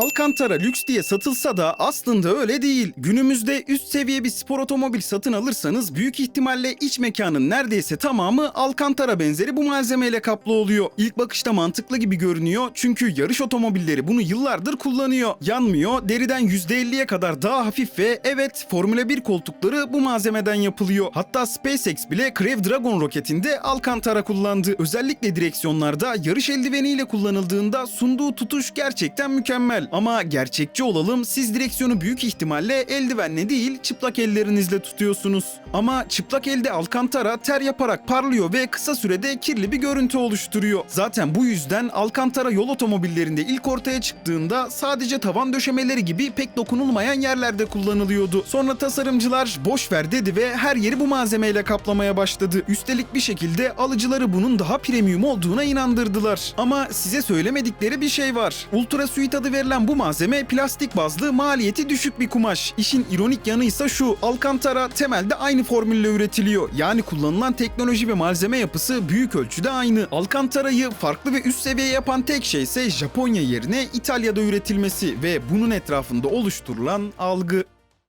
Alcantara lüks diye satılsa da aslında öyle değil. Günümüzde üst seviye bir spor otomobil satın alırsanız büyük ihtimalle iç mekanın neredeyse tamamı Alcantara benzeri bu malzemeyle kaplı oluyor. İlk bakışta mantıklı gibi görünüyor çünkü yarış otomobilleri bunu yıllardır kullanıyor. Yanmıyor, deriden %50'ye kadar daha hafif ve evet Formula 1 koltukları bu malzemeden yapılıyor. Hatta SpaceX bile Crew Dragon roketinde Alcantara kullandı. Özellikle direksiyonlarda yarış eldiveniyle kullanıldığında sunduğu tutuş gerçekten mükemmel. Ama gerçekçi olalım siz direksiyonu büyük ihtimalle eldivenle değil çıplak ellerinizle tutuyorsunuz. Ama çıplak elde Alcantara ter yaparak parlıyor ve kısa sürede kirli bir görüntü oluşturuyor. Zaten bu yüzden Alcantara yol otomobillerinde ilk ortaya çıktığında sadece tavan döşemeleri gibi pek dokunulmayan yerlerde kullanılıyordu. Sonra tasarımcılar boş ver dedi ve her yeri bu malzemeyle kaplamaya başladı. Üstelik bir şekilde alıcıları bunun daha premium olduğuna inandırdılar. Ama size söylemedikleri bir şey var. Ultra Suite adı verilen bu malzeme plastik bazlı maliyeti düşük bir kumaş. İşin ironik yanı ise şu. Alcantara temelde aynı formülle üretiliyor. Yani kullanılan teknoloji ve malzeme yapısı büyük ölçüde aynı. Alcantara'yı farklı ve üst seviye yapan tek şey ise Japonya yerine İtalya'da üretilmesi ve bunun etrafında oluşturulan algı.